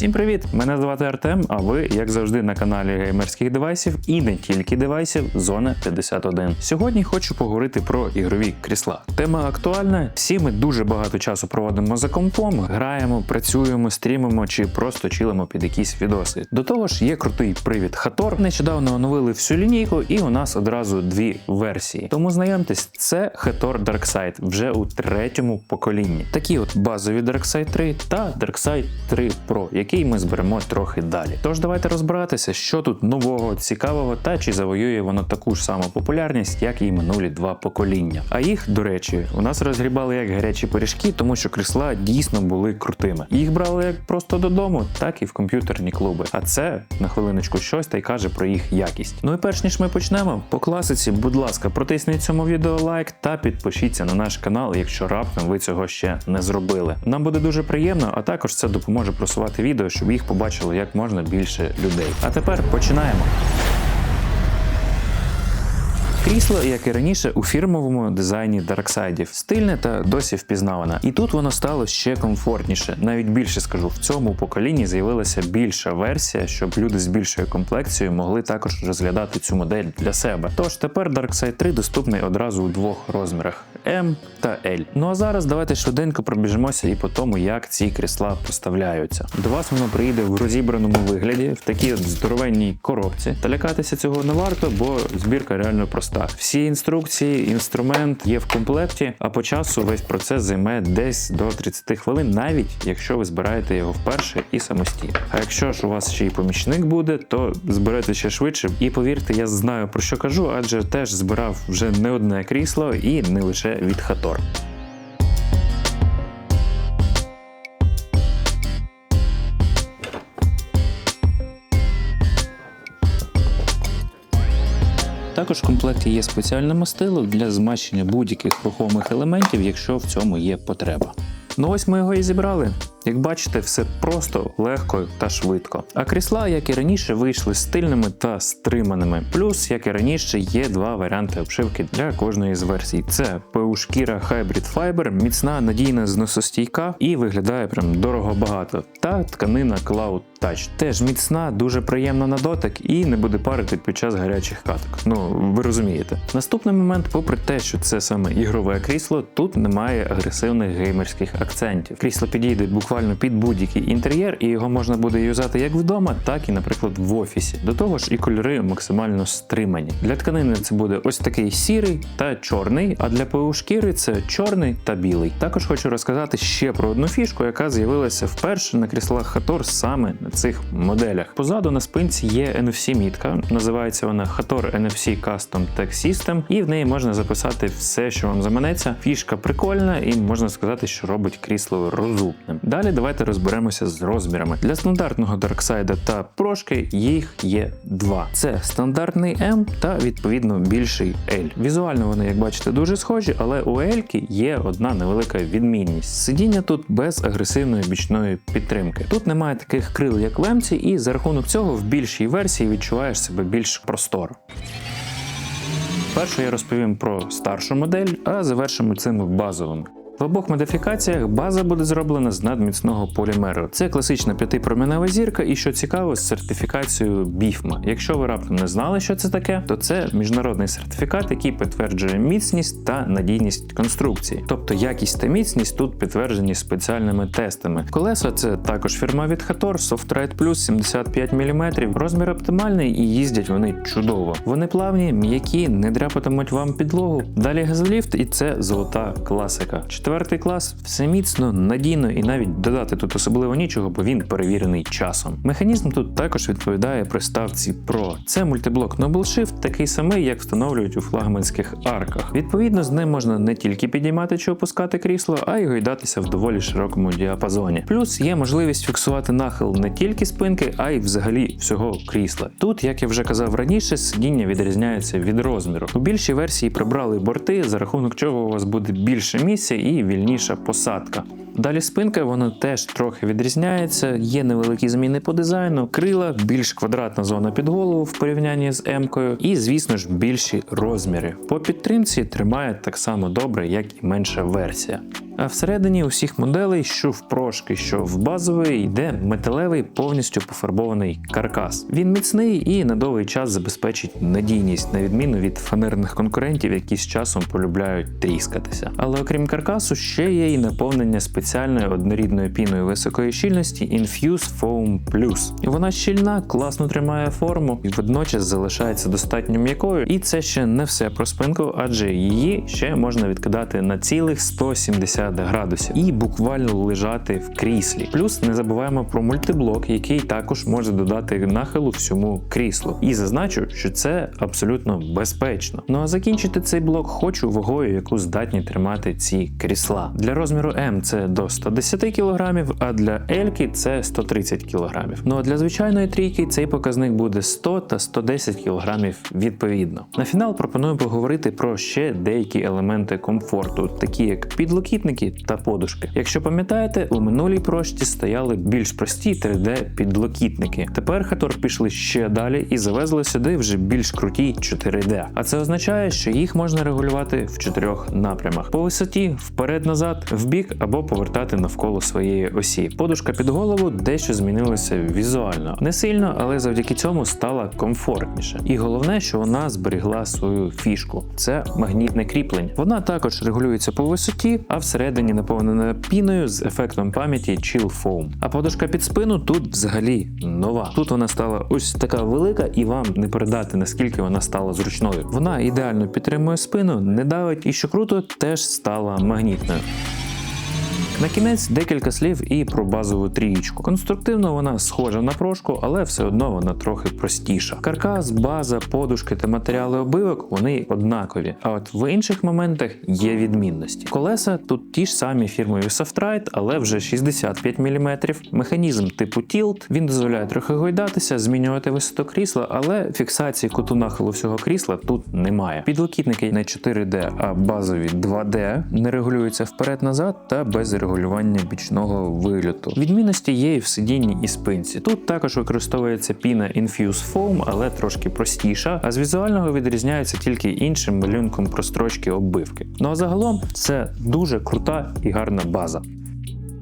Всім привіт! Мене звати Артем, а ви, як завжди, на каналі геймерських девайсів і не тільки девайсів Зона 51. Сьогодні хочу поговорити про ігрові крісла. Тема актуальна. Всі ми дуже багато часу проводимо за компом, граємо, працюємо, стрімимо чи просто чилимо під якісь відоси. До того ж, є крутий привід Хатор. Нещодавно оновили всю лінійку, і у нас одразу дві версії. Тому знайомтесь, це Hator Darkside вже у третьому поколінні. Такі от базові Darkside 3 та Darkside 3 Pro, який ми зберемо трохи далі. Тож давайте розбиратися, що тут нового, цікавого та чи завоює воно таку ж саму популярність, як і минулі два покоління. А їх, до речі, у нас розгрібали як гарячі пиріжки, тому що крісла дійсно були крутими. Їх брали як просто додому, так і в комп'ютерні клуби. А це на хвилиночку щось та й каже про їх якість. Ну і перш ніж ми почнемо, по класиці, будь ласка, протисніть цьому відео лайк та підпишіться на наш канал, якщо раптом ви цього ще не зробили. Нам буде дуже приємно, а також це допоможе просувати відео, щоб їх побачило як можна більше людей. А тепер починаємо. Крісло, як і раніше, у фірмовому дизайні Дарксайдів, стильне та досі впізнаване. І тут воно стало ще комфортніше. Навіть більше скажу, в цьому поколінні з'явилася більша версія, щоб люди з більшою комплекцією могли також розглядати цю модель для себе. Тож тепер Darkside 3 доступний одразу у двох розмірах M та L. Ну а зараз давайте швиденько пробіжимося і по тому, як ці крісла поставляються. До вас воно приїде в розібраному вигляді, в такій здоровенній коробці. Та лякатися цього не варто, бо збірка реально проста. Всі інструкції, інструмент є в комплекті, а по часу весь процес займе десь до 30 хвилин, навіть якщо ви збираєте його вперше і самостійно. А якщо ж у вас ще й помічник буде, то зберете ще швидше. І повірте, я знаю про що кажу, адже теж збирав вже не одне крісло і не лише від Хатор. Також в комплекті є спеціальне мастило для змащення будь-яких рухомих елементів, якщо в цьому є потреба. Ну ось ми його і зібрали. Як бачите, все просто, легко та швидко. А крісла, як і раніше, вийшли стильними та стриманими. Плюс, як і раніше, є два варіанти обшивки для кожної з версій: це шкіра Hybrid Fiber, міцна, надійна, зносостійка і виглядає прям дорого багато. Та тканина Cloud Touch. Теж міцна, дуже приємна на дотик і не буде парити під час гарячих каток. Ну ви розумієте. Наступний момент, попри те, що це саме ігрове крісло, тут немає агресивних геймерських акцентів. Крісло підійде буквально під будь-який інтер'єр, і його можна буде юзати як вдома, так і, наприклад, в офісі. До того ж, і кольори максимально стримані. Для тканини це буде ось такий сірий та чорний, а для ПУ шкіри це чорний та білий. Також хочу розказати ще про одну фішку, яка з'явилася вперше на кріслах Hator саме на цих моделях. Позаду на спинці є NFC-мітка, називається вона Hator NFC Custom Tech System, і в неї можна записати все, що вам заманеться. Фішка прикольна, і можна сказати, що робить крісло розумним. Далі давайте розберемося з розмірами. Для стандартного Darkside та прошки їх є два: це стандартний M та відповідно більший L. Візуально вони, як бачите, дуже схожі, але у Ельки є одна невелика відмінність. Сидіння тут без агресивної бічної підтримки. Тут немає таких крил, як в Емці, і за рахунок цього в більшій версії відчуваєш себе більш просторо. Перше я розповім про старшу модель, а завершимо цими базовими. В обох модифікаціях база буде зроблена з надміцного полімеру. Це класична п'ятипроменева зірка, і що цікаво, з сертифікацією BIFMA. Якщо ви раптом не знали, що це таке, то це міжнародний сертифікат, який підтверджує міцність та надійність конструкції. Тобто якість та міцність тут підтверджені спеціальними тестами. Колеса це також фірма від Hator, Softride Plus 75 мм. Розмір оптимальний і їздять вони чудово. Вони плавні, м'які, не дряпатимуть вам підлогу. Далі газліфт, і це золота класика. Четвертий клас все міцно, надійно і навіть додати тут особливо нічого, бо він перевірений часом. Механізм тут також відповідає приставці Pro. Це мультиблок Noble Shift, такий самий, як встановлюють у флагманських арках. Відповідно, з ним можна не тільки підіймати чи опускати крісло, а й гойдатися в доволі широкому діапазоні. Плюс є можливість фіксувати нахил не тільки спинки, а й взагалі всього крісла. Тут, як я вже казав раніше, сидіння відрізняється від розміру. У більшій версії прибрали борти, за рахунок чого у вас буде більше місця і вільніша посадка. Далі спинка, вона теж трохи відрізняється, є невеликі зміни по дизайну, крила, більш квадратна зона під голову в порівнянні з М-кою, і, звісно ж, більші розміри. По підтримці тримає так само добре, як і менша версія. А всередині усіх моделей, що в прошки, що в базовий, йде металевий повністю пофарбований каркас. Він міцний і на довгий час забезпечить надійність, на відміну від фанерних конкурентів, які з часом полюбляють тріскатися. Але окрім каркасу, ще є і наповнення спеціальною однорідною піною високої щільності Infuse Foam Plus. Вона щільна, класно тримає форму і водночас залишається достатньо м'якою. І це ще не все про спинку, адже її ще можна відкидати на цілих 170 градусів і буквально лежати в кріслі. Плюс не забуваємо про мультиблок, який також може додати нахилу всьому кріслу. І зазначу, що це абсолютно безпечно. Ну а закінчити цей блок хочу вагою, яку здатні тримати ці крісла. Для розміру М це до 110 кг, а для L це 130 кг. Ну а для звичайної трійки цей показник буде 100 та 110 кг відповідно. На фінал пропоную поговорити про ще деякі елементи комфорту, такі як підлокітники та подушки. Якщо пам'ятаєте, у минулій прошті стояли більш прості 3D-підлокітники. Тепер Хатор пішли ще далі і завезли сюди вже більш круті 4D. А це означає, що їх можна регулювати в чотирьох напрямах: по висоті, вперед-назад, вбік або повертати навколо своєї осі. Подушка під голову дещо змінилася візуально. Не сильно, але завдяки цьому стала комфортніше. І головне, що вона зберігла свою фішку це магнітне кріплення. Вона також регулюється по висоті, а всередині наповнена піною з ефектом пам'яті Chill Foam. А подушка під спину тут взагалі нова. Тут вона стала ось така велика, і вам не передати наскільки вона стала зручною. Вона ідеально підтримує спину, не давить і що круто, теж стала магнітною. На кінець декілька слів і про базову трієчку. Конструктивно вона схожа на прошку, але все одно вона трохи простіша. Каркас, база, подушки та матеріали обивок вони однакові. А от в інших моментах є відмінності. Колеса тут ті ж самі фірмові Softrite, але вже 65 мм. Механізм типу Tilt, він дозволяє трохи гойдатися, змінювати висоту крісла, але фіксації куту нахилу всього крісла тут немає. Підлокітники не 4D, а базові 2D, не регулюються вперед-назад та без регулювання бічного вильоту. Відмінності є і в сидінні і спинці. Тут також використовується піна Infuse Foam, але трошки простіша, а з візуального відрізняється тільки іншим малюнком прострочки оббивки. Ну а загалом це дуже крута і гарна база.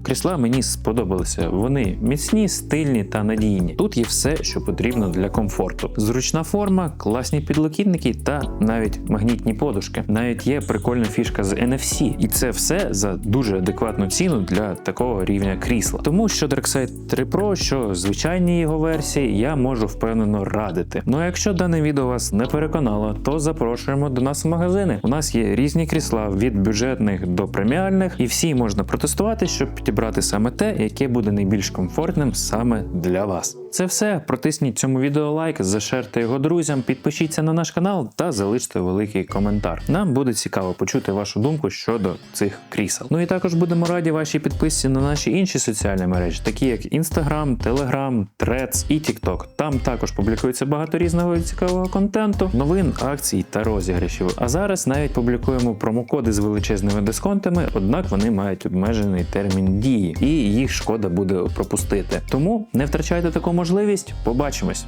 Крісла мені сподобалися. Вони міцні, стильні та надійні. Тут є все, що потрібно для комфорту. Зручна форма, класні підлокітники та навіть магнітні подушки. Навіть є прикольна фішка з NFC, і це все за дуже адекватну ціну для такого рівня крісла. Тому що Darkseid 3 Pro, що звичайні його версії, я можу впевнено радити. Ну а якщо дане відео вас не переконало, то запрошуємо до нас в магазини. У нас є різні крісла від бюджетних до преміальних, і всі можна протестувати, щоб підібрати саме те, яке буде найбільш комфортним саме для вас. Це все. Протисніть цьому відео лайк, зашерте його друзям, підпишіться на наш канал та залиште великий коментар. Нам буде цікаво почути вашу думку щодо цих крісел. Ну і також будемо раді вашій підписці на наші інші соціальні мережі, такі як Instagram, Telegram, Threads і TikTok. Там також публікується багато різного цікавого контенту, новин, акцій та розіграшів. А зараз навіть публікуємо промокоди з величезними дисконтами, однак вони мають обмежений термін дії, і їх шкода буде пропустити. Тому не втрачайте таку можливість. Побачимось.